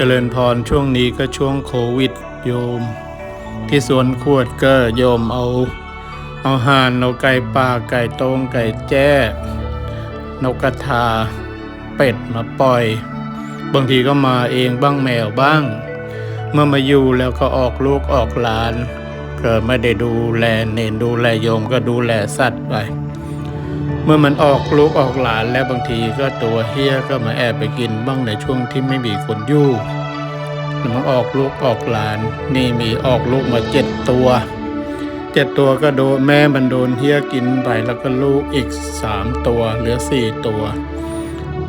เจริญพรช่วงนี้ก็ช่วงโควิดโยม ที่สวนขวดก็โยมเอา เอาห่านเอาไก่ป่าไก่ตรงไก่แจ้นกกระทา เป็ดมาปล่อย บางทีก็มาเองบ้างแมวบ้าง เมื่อมาอยู่แล้วก็ออกลูกออกหลาน ก็ไม่ได้ดูแลเนนดูแลโยมก็ดูแลสัตว์ไป มื่อมันออกลูกออกหลานแล้วบางทีก็ตัวเฮียก็มาแอบไปกินบ้างในช่วงที่ไม่มีคนอยู่แล้วมันออกลูกออกหลาน นี่มีออกลูกมาเจ็ดตัวเจ็ดตัวก็โดนแม่มันโดนเฮียกินไปแล้วก็ลูกอีกสามตัวเหลือสี่ตัว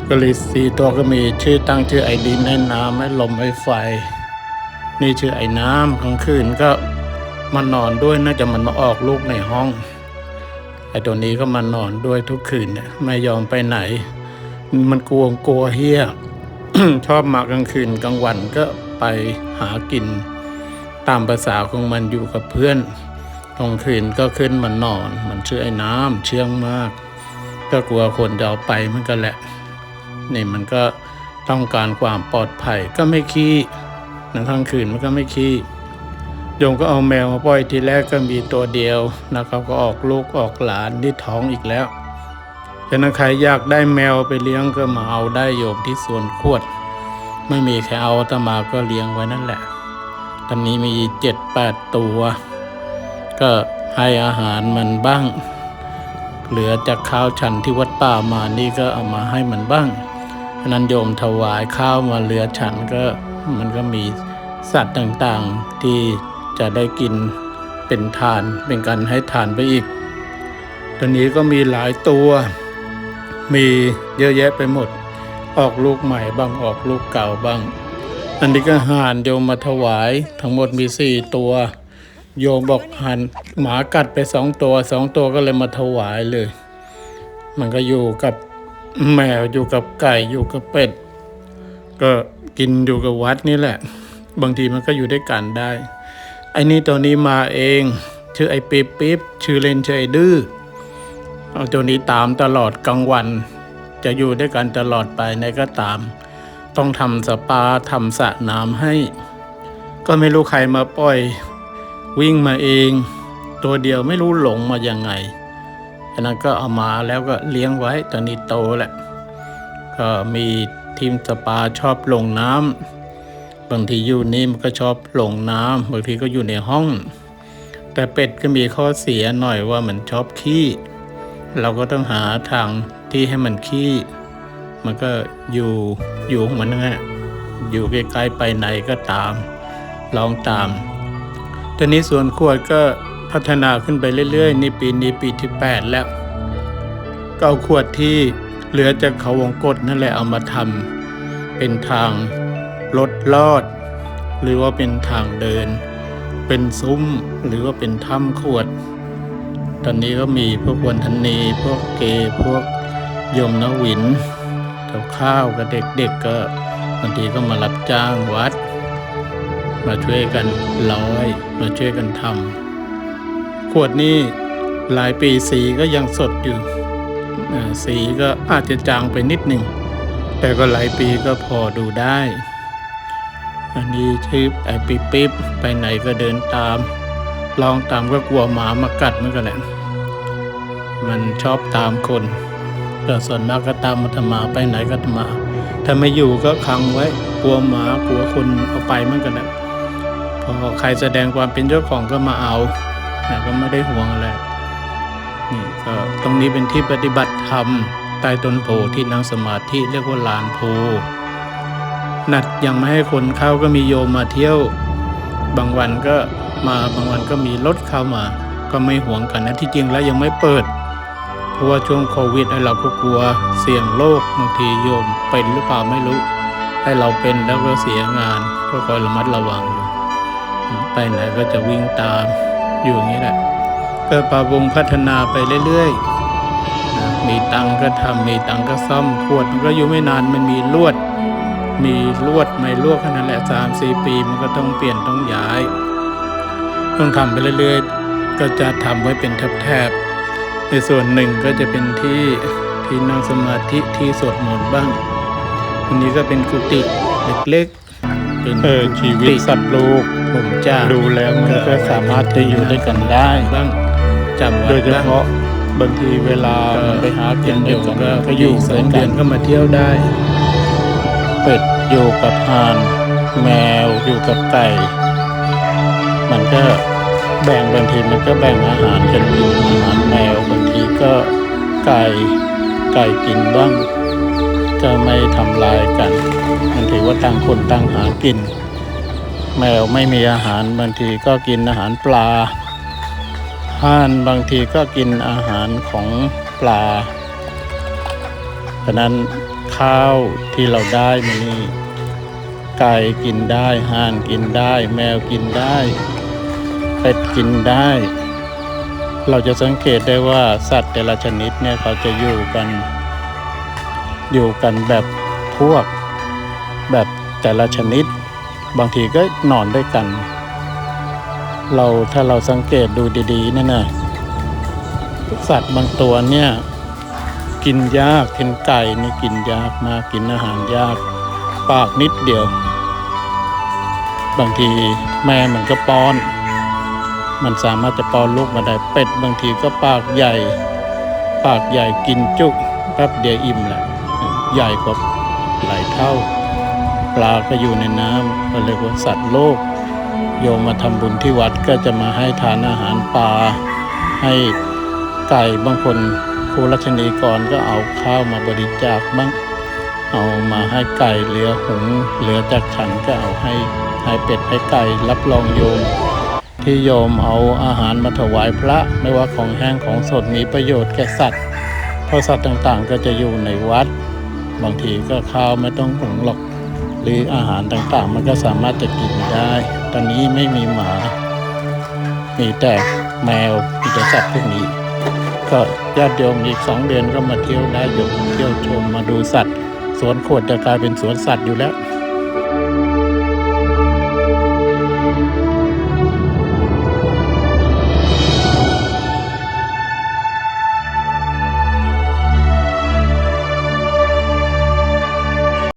ก็เลยสี่ตัวก็มีชื่อตั้งชื่อไอ้ดินไอ้น้ำไอ้ลมไอ้ไฟ นี่ชื่อไอ้น้ำกลางคืนก็มานอนด้วยน่าจะมันมาออกลูกในห้อง ไอ้ตัวนี้ก็มานอนด้วยทุกคืนเนี่ยไม่ยอมไปไหน มันกลัวกลัวเฮียชอบมากลางคืนกลางวันก็ไปหากิน ตามภาษาของมันอยู่กับเพื่อนกลางคืนก็ขึ้นมานอน มันเชื่อไอ้น้ำเชื่องมาก ก็กลัวคนจะเอาไปมันก็แหละนี่มันก็ต้องการความปลอดภัยก็ไม่ขี้ในกลางคืนมันก็ไม่ขี้ โยมก็เอาแมวมาปล่อยทีแรกก็มีตัวเดียวนะครับก็ออกลูกออกหลานที่ท้องอีกแล้วฉะนั้นใครอยากได้แมวไปเลี้ยงก็มาเอาได้โยมที่สวนขวด ไม่มีใครเอาตมาก็เลี้ยงไว้นั่นแหละ ตอนนี้มีเจ็ดแปดตัว ก็ให้อาหารมันบ้าง เหลือจากข้าวฉันที่วัดป่ามานี่ก็เอามาให้มันบ้างฉะนั้นโยมถวายข้าวมาเหลือฉันก็มันก็มีสัตว์ต่างๆที่ จะได้กินเป็นทานเป็นการให้ทานไปอีกตอนนี้ก็มีหลายตัว มีเยอะแยะไปหมด ออกลูกใหม่บ้างออกลูกเก่าบ้าง อันนี้ก็ห่านโยมมาถวายทั้งหมดมีสี่ตัว โยมบอกห่านหมากัดไปสองตัวสองตัวก็เลยมาถวายเลย มันก็อยู่กับแมวอยู่กับไก่อยู่กับเป็ด ก็กินอยู่กับวัดนี่แหละ บางทีมันก็อยู่ด้วยกันได้ ไอ้นี่ตัวนี้มาเอง ชื่อไอ้ปิ๊บปิ๊บชื่อเล่นชื่อไอ้ดื้อเอาตัวนี้ตามตลอดกลางวัน จะอยู่ด้วยกันตลอดไปไหนก็ตาม ต้องทำสปาทำสระน้ำให้ ก็ไม่รู้ใครมาปล่อย วิ่งมาเอง ตัวเดียวไม่รู้หลงมายังไงฉะนั้นก็เอามาแล้วก็เลี้ยงไว้ตอนนี้โตแหละก็มีทีมสปาชอบลงน้ำ บางทีอยู่นี่มันก็ชอบหลงน้ำบางทีก็อยู่ในห้อง แต่เป็ดก็มีข้อเสียหน่อยว่ามันชอบขี้ เราก็ต้องหาทางที่ให้มันขี้ มันก็อยู่อยู่ของมันนั่นแหละอยู่ใกล้ๆไปไหนก็ตาม ลองตามตอนนี้สวนขวดก็พัฒนาขึ้นไปเรื่อยๆ นี่ปีนี้ปีที่ 8 แล้ว ก็เอาขวดที่เหลือจากเขาวงกฏนั่นแหละเอามาทำเป็นทาง รถลอด หรือว่าเป็นทางเดิน เป็นซุ้มหรือว่าเป็นถ้ำขวด ตอนนี้ก็มีพวกวันธนีพวกเกพวกยมนวินกับข้าวกับเด็กๆก็บางทีก็มารับจ้างวัด มาช่วยกันร้อย มาช่วยกันทำขวดนี้หลายปีสีก็ยังสดอยู่สีก็อาจจะจางไปนิดหนึ่ง แต่ก็หลายปีก็พอดูได้ อันนี้ชื่อไอปิ๊บปิ๊บไปไหนก็เดินตาม ลองตามก็กลัวหมามากัดเหมือนกันแหละ มันชอบตามคนแต่ส่วนมากก็ตามมาทมาไปไหนก็ตามมา ถ้าไม่อยู่ก็ขังไว้กลัวหมากลัวคนเอาไปเหมือนกันแหละพอใครแสดงความเป็นเจ้าของก็มาเอาแต่ก็ไม่ได้ห่วงอะไรนี่ก็ตรงนี้เป็นที่ปฏิบัติธรรมใต้ต้นโพที่นั่งสมาธิเรียกว่าลานโพ นัดยังไม่ให้คนเข้าก็มีโยมมาเที่ยว บางวันก็มาบางวันก็มีรถเข้ามา ก็ไม่ห่วงกันนะที่จริงแล้วยังไม่เปิด เพราะว่าช่วงโควิดไอ้เราก็กลัวเสี่ยงโรคบางทีโยมเป็นหรือเปล่าไม่รู้ให้เราเป็นแล้วก็เสียงานก็คอยระมัดระวังอยู่ไปไหนก็จะวิ่งตามอยู่อย่างนี้แหละก็ปรับปรุงพัฒนาไปเรื่อยๆมีตังค์ก็ทำมีตังค์ก็ซ่อมขวดมันก็อยู่ไม่นานมันมีลวด มีลวดไม่ลวดขนาดแหละสามสี่ปีมันก็ต้องเปลี่ยนต้องย้าย ต้องทำไปเรื่อยๆ ก็จะทำไว้เป็นแถบๆในส่วนหนึ่งก็จะเป็นที่ที่นั่งสมาธิที่สวดมนต์บ้างอันนี้ก็เป็นกุฏิเล็กเป็นเออชีวิตสัตว์ลูกผมจ้าดูแล้วมันก็สามารถจะอยู่ด้วยกันได้บ้างจำโดไว้ยเฉบ้างพาะบางทีเวลามันไปหากินด้วยกันมันก็อยู่สด้อวยงกัเดือนนก็มาเที่ยวได้ เป็ด อยู่กับห่านแมวอยู่กับไก่ มันก็แบ่งบางทีมันก็แบ่งอาหารกันกินอาหารแมวบางทีก็ไก่ไก่กินบ้างก็ไม่ทำลายกันมันถือว่าต่างคนต่างหากิน แมวไม่มีอาหารบางทีก็กินอาหารปลาห่านบางทีก็กินอาหารของปลาฉะนั้น ข้าวที่เราได้มานี่ไก่กินได้ห่านกินได้ แมวกินได้เป็ดกินได้ เราจะสังเกตได้ว่าสัตว์แต่ละชนิดเนี่ยเขาจะอยู่กัน อยู่กันแบบพวก แบบแต่ละชนิด บางทีก็นอนด้วยกัน เราถ้าเราสังเกตดูดีๆนั่นนะสัตว์บางตัวเนี่ย กินยากกินไก่นี่กินยากมากกินอาหารยาก ปากนิดเดียว บางทีแม่มันก็ป้อน มันสามารถจะป้อนลูกมาได้เป็ด บางทีก็ปากใหญ่ ปากใหญ่กินจุกแป๊บเดียวอิ่มแหละใหญ่กว่าหลายเท่า ปลาก็อยู่ในน้ำก็เรียกว่าสัตว์โลก โยมมาทำบุญที่วัดก็จะมาให้ทานอาหารปลาให้ไก่บางคน ครูรัชนีกรก็เอาข้าวมาบริจาคบ้างเอามาให้ไก่เหลือหงเหลือจากฉันก็เอาให้ให้เป็ดให้ไก่รับรองโยม ที่โยมเอาอาหารมาถวายพระไม่ว่าของแห้งของสดมีประโยชน์แก่สัตว์เพราะสัตว์ต่างๆ ก็จะอยู่ในวัด บางทีก็ข้าวไม่ต้องหุงหรอก หรืออาหารต่างๆ มันก็สามารถจะกินได้ ตอนนี้ไม่มีหมา มีแต่แมวมีแต่สัตว์พวกนี้ ก็ญาติโยมอีกสองเดือนก็มาเที่ยวได้โยมเที่ยวชมมาดูสัตว์ สวนโคดจะกลายเป็นสวนสัตว์อยู่แล้ว